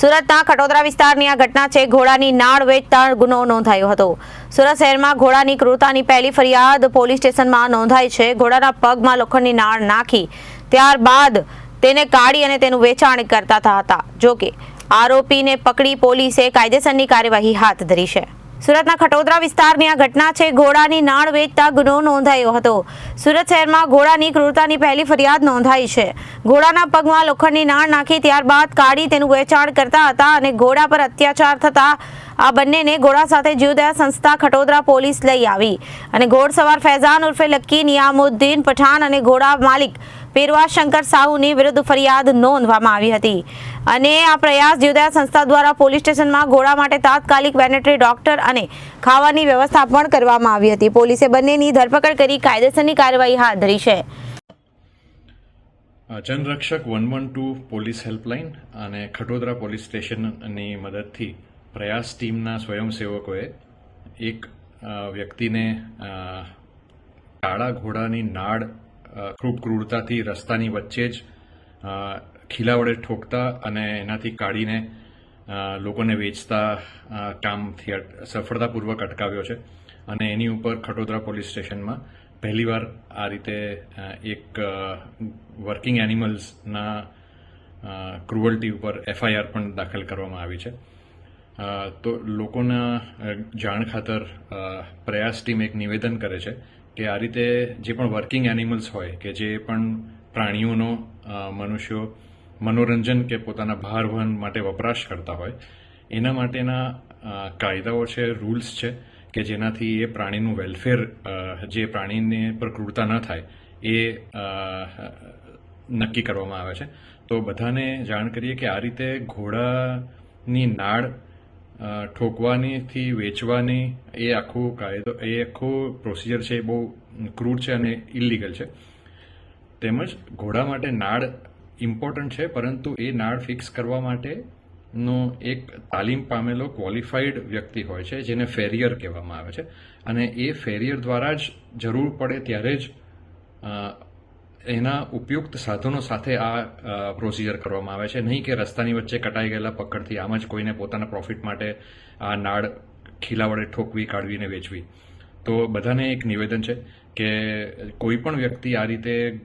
સુરતના ખટોદરા વિસ્તારની આ ઘટના છે. ઘોડાની નાળ વેચતા ગુનો નોંધાયો હતો. સુરત શહેરમાં ઘોડાની ક્રૂરતાની પહેલી ફરિયાદ પોલીસ સ્ટેશનમાં નોંધાઈ છે. ઘોડાના પગમાં લોખંડની નાળ નાખી, ત્યારબાદ તેને કાઢી અને તેનું વેચાણ કરતા હતા. જો કે આરોપીને પકડી પોલીસે કાયદેસરની કાર્યવાહી હાથ ધરી છે. સુરતના ખટોદરા વિસ્તારની આ ઘટના છે. ઘોડાની નાળ વેચતા ગુનો નોંધાયો હતો. સુરત શહેરમાં ઘોડાની ક્રૂરતાની પહેલી ફરિયાદ નોંધાઈ છે. ઘોડાના પગમાં લોખંડની નાળ નાખી ત્યારબાદ કાઢી તેનું વેચાણ કરતા હતા અને ઘોડા પર અત્યાચાર થતા આ બંનેને ઘોડા સાથે જીવદયા સંસ્થા ખટોદરા પોલીસ લઈ આવી. અને ઘોડસવાર ફૈઝાન ઉર્ફે લક્કી નિયામુદ્દીન પઠાણ અને ઘોડા માલિક પેરવા શંકર સાહુની વિરુદ્ધ ફરિયાદ નોંધવામાં આવી હતી. અને આ પ્રયાસ જીવદયા સંસ્થા દ્વારા પોલીસ સ્ટેશનમાં ઘોડા માટે તાત્કાલિક વેનેટરી ડોક્ટર અને ખાવાની વ્યવસ્થા પણ કરવામાં આવી હતી. પોલીસે બંનેની ધરપકડ કરી કાયદેસરની કાર્યવાહી હાથ ધરી છે. Janrakshak one one two police helpline અને ખટોદરા પોલીસ સ્ટેશનની મદદથી પ્રયાસ ટીમના સ્વયંસેવકોએ એક વ્યક્તિને કાળા ઘોડાની નાળ ખૂબ ક્રૂરતાથી રસ્તાની વચ્ચે જ ખીલા વડે ઠોકતા અને એનાથી કાઢીને લોકોને વેચતા કામથી સફળતાપૂર્વક અટકાવ્યો છે. અને એની ઉપર ખટોદરા પોલીસ સ્ટેશનમાં પહેલીવાર આ રીતે એક વર્કિંગ એનિમલ્સના ક્રુઅલ્ટી ઉપર એફઆઈઆર પણ દાખલ કરવામાં આવી છે. તો લોકોના જાણ ખાતર પ્રયાસ ટીમ એક નિવેદન કરે છે કે આ રીતે જે પણ વર્કિંગ એનિમલ્સ હોય કે જે પણ પ્રાણીઓનો મનુષ્યો મનોરંજન કે પોતાના ભાર વહન માટે વપરાશ કરતા હોય, એના માટેના કાયદાઓ છે, રૂલ્સ છે, કે જેનાથી એ પ્રાણીનું વેલફેર જે પ્રાણીને પર ક્રૂરતા ન થાય, એ નક્કી કરવામાં આવે છે. તો બધાને જાણ કરીએ કે આ રીતે ઘોડાની નાળ ઠોકવાનીથી વેચવાની એ આખું કાયદો, એ આખું પ્રોસિજર છે એ બહુ ક્રૂર છે અને ઇલીગલ છે. તેમજ ઘોડા માટે નાળ ઇમ્પોર્ટન્ટ છે, પરંતુ એ નાળ ફિક્સ કરવા માટેનો એક તાલીમ પામેલો ક્વોલિફાઈડ વ્યક્તિ હોય છે, જેને ફેરિયર કહેવામાં આવે છે. અને એ ફેરિયર દ્વારા જ જરૂર પડે ત્યારે જ એના ઉપયુક્ત સાધનો સાથે આ પ્રોસિજર કરવામાં આવે છે. નહીં કે રસ્તાની વચ્ચે કટાઈ ગયેલા પકડથી આમ જ કોઈને પોતાના પ્રોફિટ માટે આ નાળ ખીલા વડે ઠોકવી, કાઢવીને વેચવી. તો બધાને એક નિવેદન છે કે કોઈ પણ વ્યક્તિ આ રીતે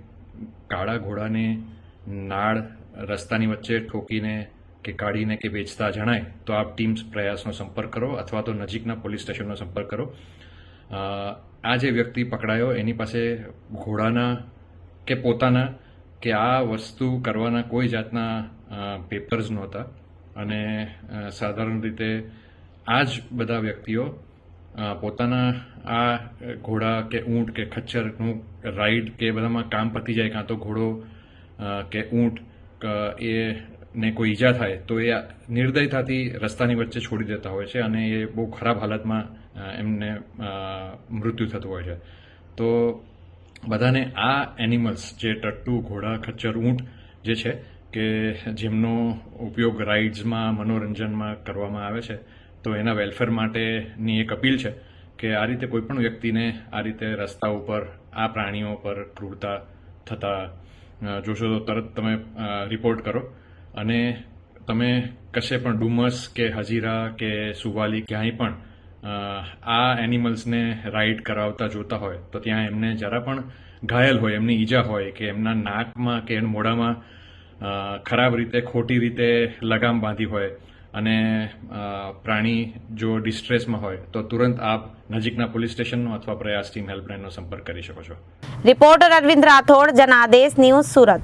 કાળા ઘોડાને નાળ રસ્તાની વચ્ચે ઠોકીને કે કાઢીને કે વેચતા જણાય, તો આપ ટીમ્સ પ્રયાસનો સંપર્ક કરો અથવા તો નજીકના પોલીસ સ્ટેશનનો સંપર્ક કરો. આ જે વ્યક્તિ પકડાયો, એની પાસે ઘોડાના કે પોતાના કે આ વસ્તુ કરવાના કોઈ જાતના પેપર્સ નહોતા. અને સાધારણ રીતે આ જ બધા વ્યક્તિઓ પોતાના આ ઘોડા કે ઊંટ કે ખચ્ચરનું રાઈડ કે બધામાં કામ પતી જાય, કાં તો ઘોડો કે ઊંટ એ ને કોઈ ઈજા થાય, તો એ નિર્દયતાથી રસ્તાની વચ્ચે છોડી દેતા હોય છે અને એ બહુ ખરાબ હાલતમાં એમને મૃત્યુ થતું હોય છે. તો બધાને આ એનિમલ્સ જે ટટ્ટુ, ઘોડા, ખચ્ચર, ઊંટ જે છે, કે જેમનો ઉપયોગ રાઇડ્સમાં મનોરંજનમાં કરવામાં આવે છે, તો એના વેલફેર માટેની એક અપીલ છે કે આ રીતે કોઈ પણ વ્યક્તિને આ રીતે રસ્તા ઉપર, આ પ્રાણીઓ પર ક્રૂરતા થતા જોશો તો તરત તમે રિપોર્ટ કરો. અને તમે કશે પણ ડુમસ કે હજીરા કે સુવાલી ક્યાંય પણ આ એનિમલ્સને રાઈડ કરાવતા જોતા હોય, તો ત્યાં એમને જરા પણ ઘાયલ હોય, એમની ઈજા હોય કે એમના નાકમાં કે એમ મોઢામાં ખરાબ રીતે ખોટી રીતે લગામ બાંધી હોય અને પ્રાણી જો ડિસ્ટ્રેસમાં હોય, તો તુરંત આપ નજીકના પોલીસ સ્ટેશનનો અથવા પ્રયાસ ટીમ હેલ્પલાઇનનો સંપર્ક કરી શકો છો. Reporter Arvind Rathod, Janadesh news Surat.